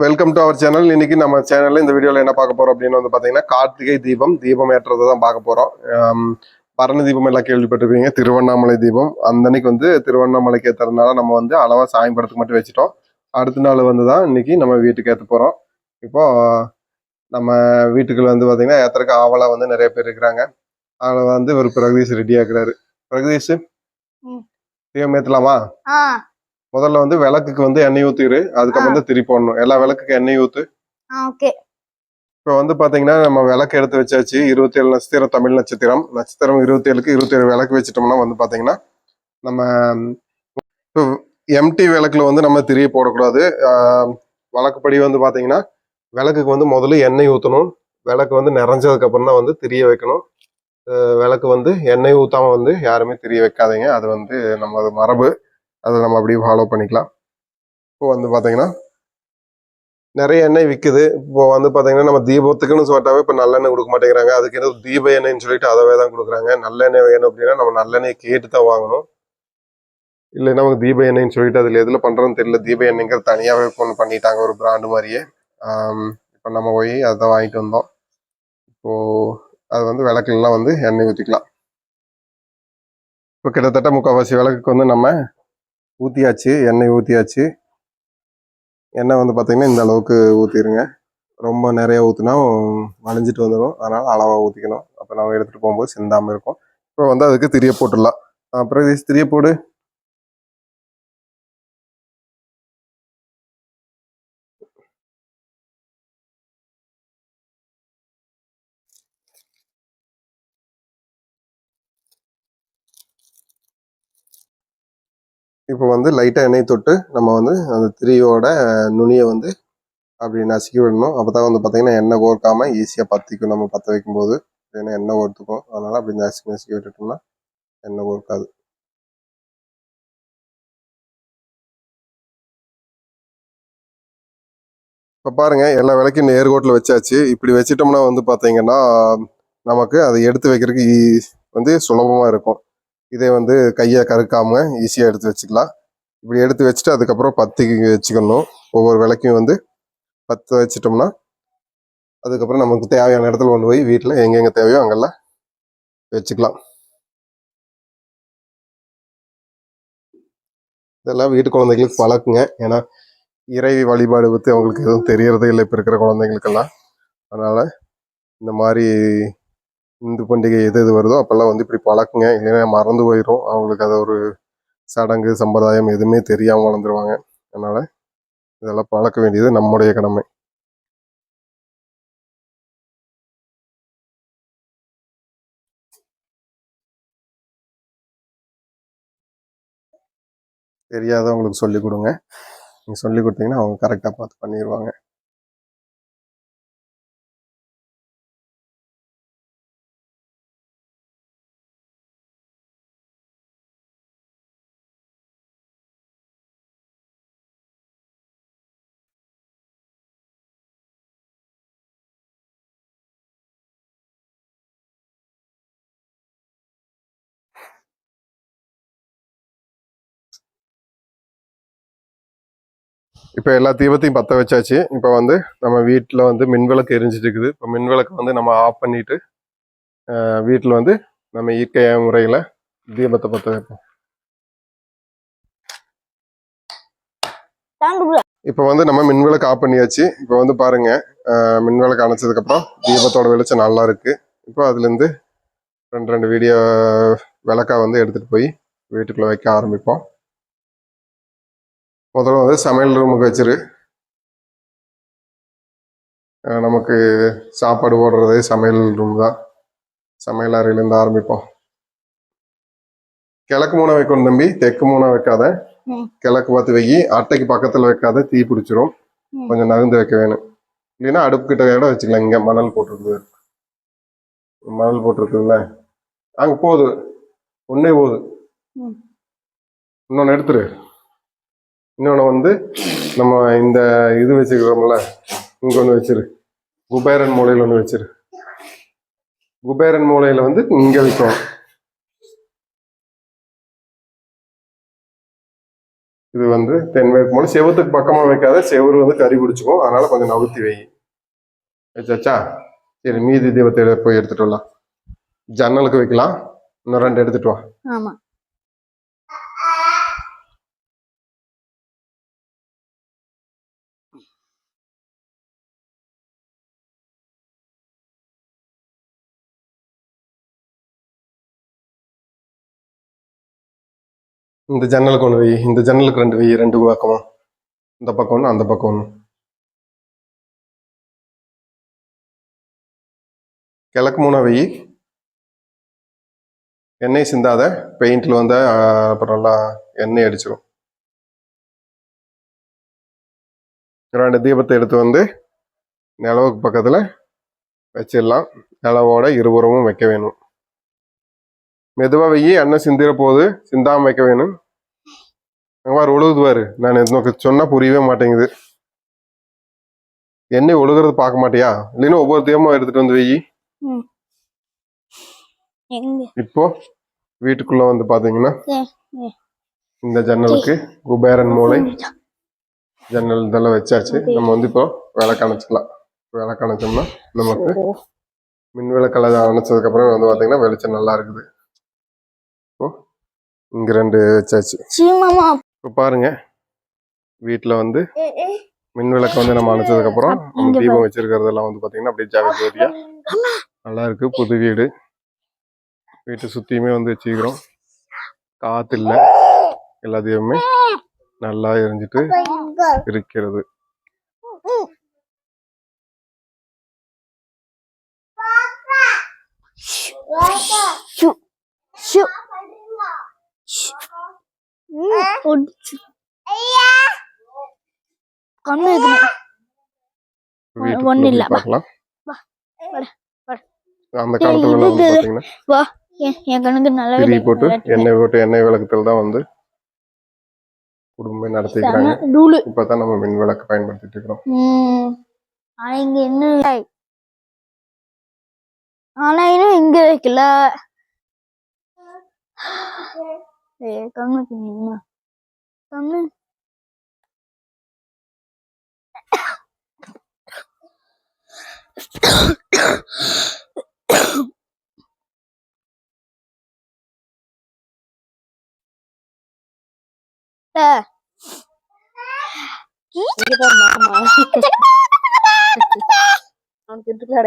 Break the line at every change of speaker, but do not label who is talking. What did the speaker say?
Welcome to our channel இன்னைக்கு நம்ம சேனல்ல இந்த வீடியோல என்ன பார்க்க போறோம் அப்படின்னு வந்து பாத்தீங்கன்னா கார்த்திகை தீபம் தீபம் ஏற்றதை தான் பார்க்க போறோம். ஆம், பரணி தீபம் எல்லாம் கேள்விப்பட்டிருப்பீங்க. திருவண்ணாமலை தீபம். அந்த அன்னைக்கு வந்து திருவண்ணாமலைக்கு ஏத்துறதுனால நம்ம வந்து அளவா சாமி படத்துக்கு மட்டும் வச்சுட்டோம். அடுத்த நாள் வந்து தான் இன்னைக்கு நம்ம வீட்டுக்கு ஏத்த போறோம். இப்போ நம்ம வீட்டுக்குள்ள வந்து பாத்தீங்கன்னா ஏத்துறதுக்கு ஆவலா வந்து நிறைய பேர் இருக்கிறாங்க. அதில் வந்து ஒரு பிரகதீஷ் ரெடி ஆக்குறாரு பிரகதீஷ். தீபம் ஏத்தலாமா?
ஆ.
முதல்ல வந்து விளக்குக்கு வந்து எண்ணெய் ஊத்திரு அதுக்கப்புறம் வந்து திரி போடணும். எல்லா விளக்குக்கு எண்ணெய் ஊத்து.
ஓகே.
இப்போ வந்து பாத்தீங்கன்னா நம்ம விளக்கு எடுத்து வச்சாச்சு. இருபத்தி ஏழு நட்சத்திரம் தமிழ் நட்சத்திரம். நட்சத்திரம் இருபத்தி ஏழுக்கு இருபத்தி ஏழு விளக்கு வச்சிட்டோம்னா வந்து பாத்தீங்கன்னா நம்ம இப்போ எம்டி விளக்குல வந்து நம்ம திரிய போடக்கூடாது. வழக்கப்படி வந்து பாத்தீங்கன்னா விளக்குக்கு வந்து முதல்ல எண்ணெய் ஊற்றணும் விளக்கு வந்து நிறைஞ்சதுக்கு அப்புறம் தான் வந்து திரிய வைக்கணும். விளக்கு வந்து எண்ணெய் ஊத்தாம வந்து யாருமே திரிய வைக்காதீங்க. அது வந்து நம்ம மரபு. அதை நம்ம அப்படியே ஃபாலோ பண்ணிக்கலாம். இப்போ வந்து பார்த்தீங்கன்னா நிறைய எண்ணெய் விற்குது இப்போ வந்து பார்த்தீங்கன்னா நம்ம தீபத்துக்குன்னு சொல்லிட்டாவே இப்போ நல்லெண்ணெய் கொடுக்க மாட்டேங்கிறாங்க. அதுக்கு ஏதோ தீப எண்ணெய்ன்னு சொல்லிட்டு அதவே தான் கொடுக்குறாங்க. நல்லெண்ணெய் வேணும் அப்படின்னா நம்ம நல்லெண்ணெய் கேட்டு தான் வாங்கணும். இல்லை நமக்கு தீப எண்ணெய்ன்னு சொல்லிட்டு அதில் எதில் பண்ணுறோன்னு தெரியல. தீப எண்ணெய்ங்கிற தனியாகவே ஒன்று பண்ணிட்டாங்க ஒரு பிராண்டு மாதிரியே. இப்போ நம்ம போய் அதை வாங்கிட்டு வந்தோம். இப்போது அது வந்து விளக்குலாம் வந்து எண்ணெய் ஊற்றிக்கலாம் இப்போ கிட்டத்தட்ட முக்கால்வாசி விளக்குக்கு வந்து நம்ம ஊற்றியாச்சு எண்ணெய் ஊற்றியாச்சு எண்ணெய் வந்து பார்த்திங்கன்னா இந்த அளவுக்கு ஊற்றிடுங்க ரொம்ப நிறையா ஊற்றினா வளைஞ்சிட்டு வந்துடும் அதனால் அளவாக ஊற்றிக்கணும் அப்போ நம்ம எடுத்துகிட்டு போகும்போது சிந்தாமல் இருக்கும். இப்போ வந்து அதுக்கு திரிய போட்டுடலாம். அப்புறம் இது திரிய போடு. இப்போ வந்து லைட்டாக எண்ணெய் தொட்டு நம்ம வந்து அந்த திரியோட நுனியை வந்து அப்படி நசுக்கி விடணும். அப்போ தான் வந்து பார்த்தீங்கன்னா எண்ணெய் கோர்க்காமல் ஈஸியாக பற்றிக்கும் நம்ம பற்ற வைக்கும்போது ஏன்னா எண்ணெய் கோர்த்துக்கும். அதனால் அப்படி நசுக்கி நசுக்கி விட்டுட்டோம்னா எண்ணெய் கோர்க்காது. இப்போ பாருங்கள் எல்லா விலைக்கும் நேர்கோட்டில் வச்சாச்சு. இப்படி வச்சிட்டோம்னா வந்து பார்த்தீங்கன்னா நமக்கு அதை எடுத்து வைக்கிறதுக்கு வந்து சுலபமாக இருக்கும். இதே வந்து கையை கறுக்காமல் ஈஸியாக எடுத்து வச்சுக்கலாம். இப்படி எடுத்து வச்சுட்டு அதுக்கப்புறம் பத்து வச்சுக்கணும். ஒவ்வொரு விளக்கையும் வந்து பத்து வச்சிட்டோம்னா அதுக்கப்புறம் நமக்கு தேவையான இடத்துல கொண்டு போய் வீட்டில் எங்கெங்கே தேவையோ அங்கெல்லாம் வச்சுக்கலாம். இதெல்லாம் வீட்டு குழந்தைகளுக்கு பழக்குங்க. ஏன்னா இறை வழிபாடு பற்றி அவங்களுக்கு எதுவும் தெரியறதே இல்லை. இப்போ இருக்கிற குழந்தைங்களுக்கெல்லாம். அதனால் இந்த மாதிரி இந்து பண்டிகை எது எது வருதோ அப்போல்லாம் வந்து இப்படி பழக்குங்க. இல்லைன்னா மறந்து போயிடும் அவங்களுக்கு அதை ஒரு சடங்கு சம்பிரதாயம் எதுவுமே தெரியாமல் வளர்ந்துருவாங்க. அதனால் இதெல்லாம் பழக்க வேண்டியது நம்முடைய கடமை. தெரியாதவங்களுக்கு சொல்லிக் கொடுங்க. நீங்கள் சொல்லி கொடுத்தீங்கன்னா அவங்க கரெக்டாக பார்த்து பண்ணிடுவாங்க இப்போ எல்லா தீபத்தையும் பற்ற வச்சாச்சு. இப்போ வந்து நம்ம வீட்டில் வந்து மின்விளக்கு எரிஞ்சிட்டு இருக்குது. இப்போ மின்விளக்கு வந்து நம்ம ஆஃப் பண்ணிட்டு வீட்டில் வந்து நம்ம இயற்கையான முறையில் தீபத்தை பற்ற வைப்போம். இப்போ வந்து நம்ம மின்விளக்கு ஆஃப் பண்ணியாச்சு. இப்போ வந்து பாருங்க மின்விளக்கு அணைச்சதுக்கப்புறம் தீபத்தோட வெளிச்சம் நல்லா இருக்கு. இப்போ அதுலேருந்து ரெண்டு ரெண்டு வீடியோ விளக்கா வந்து எடுத்துகிட்டு போய் வீட்டுக்குள்ளே வைக்க ஆரம்பிப்போம். முதல்ல வந்து சமையல் ரூமுக்கு வச்சிரு. நமக்கு சாப்பாடு போடுறது சமையல் ரூம் தான். சமையல் அறையிலேருந்து ஆரம்பிப்போம். கிழக்கு மூணை வைக்கணும் தம்பி. தெற்கு மூணை வைக்காத. கிழக்கு பார்த்து வை அட்டைக்கு பக்கத்தில் வைக்காத. தீ பிடிச்சிரும். கொஞ்சம் நகர்ந்து வைக்க வேணும். இல்லைன்னா அடுப்பு கிட்ட இடம் வச்சுக்கலாம். இங்கே மணல் போட்டிருக்குது. மணல் போட்டிருக்குதுல்ல. அங்கே போகுது. ஒன்றே போகுது. இன்னொன்று எடுத்துரு. இன்னொன்று வந்து நம்ம இந்த இது வச்சுக்கிறோம்ல இங்கே ஒன்று வச்சிரு. குபேரன் மூலையில் ஒன்று வச்சிரு. குபேரன் மூலையில் வந்து இங்கே வைக்கணும். இது வந்து தென்மேற்கு மூலம் செவத்துக்கு பக்கமா வைக்காத செவுரு வந்து கறி பிடிச்சிக்கும். அதனால கொஞ்சம் நவுத்தி வை. வச்சாச்சா சரி மீதி தீபத்தை போய் எடுத்துட்டு வரலாம் ஜன்னலுக்கு வைக்கலாம். இன்னும் ரெண்டு எடுத்துட்டு வா.
ஆமா.
இந்த ஜன்னலுக்கு ஒன்று வை இந்த ஜன்னலுக்கு ரெண்டு வை ரெண்டு பக்கமும் இந்த பக்கம் ஒன்று அந்த பக்கம் ஒன்று கிழக்கு மூணா வை. எண்ணெய் சிந்தாத பெயிண்டில் வந்து அப்புறம் நல்லா எண்ணெய் அடிச்சிடும் ரெண்டு தீபத்தை எடுத்து வந்து நிலவுக்கு பக்கத்தில் வச்சிடலாம். நிலவோட இருபுறமும் வைக்க வேணும். மெதுவாக வெயி எண்ணெய் சிந்திர போகுது சிந்தாம வைக்க வேணும். அங்க பாரு ஒழுகுது பாரு. நான் உனக்கு சொன்னா புரியவே மாட்டேங்குது. எண்ணெய் ஒழுகுறது பார்க்க மாட்டியா? இல்லைன்னா ஒவ்வொரு தீபமும் எடுத்துட்டு வந்து வெயி.
எங்க?
இப்போ வீட்டுக்குள்ள வந்து பாத்தீங்கன்னா
ஏ.
இந்த ஜன்னலுக்கு குபேரன் மூளை ஜன்னல் இதெல்லாம் வச்சாச்சு. நம்ம வந்து இப்போ விளக்கு அணைச்சிக்கலாம் விளக்கு அணைச்சோம்னா நமக்கு மின் விளக்கெல்லாம் அணைச்சதுக்கு அப்புறம் வந்து பாத்தீங்கன்னா வெளிச்சம் நல்லா இருக்குது. இப்போ இங்க ரெண்டு வச்சாச்சு. இப்போ பாருங்க. வீட்டுல வந்து. மின் விளக்கு வந்து நம்ம அணைச்சதுக்கு அப்புறம் நம்ம தீபம் வச்சிருக்கிறதெல்லாம் வந்து பாத்தீங்கன்னா அப்படியே ஜாவி ஜோதியா நல்லா இருக்கு. புது வீடு. வீட்டை சுத்தியுமே வந்து வச்சுக்கிறோம் காத்து இல்ல. எல்லா தீபமே நல்லா எரிஞ்சிட்டு இருக்கிறது.
கண்ணு இல்ல,
பார்க்கலாம்.
வா.
அந்த காலத்துல
என் கண்ணுக்கு நல்லாவே
திரி போட்டு. எண்ணெய் போட்டு எண்ணெய் விளக்கத்தில் தான் வந்து குடும்பமே நடத்திக்கிறாங்க. இப்பதான் நம்ம மின் விளக்கு பயன்படுத்திட்டு இருக்கிறோம்.
ஆனா இங்க என்ன? இல்லை. ஆனா இன்னும் இங்க வைக்கல. ஏ கண்ணுக்கு என்ன கண்ணு ஏ.
இங்க பாரு மாமா அவனுக்கு இருக்குல்ல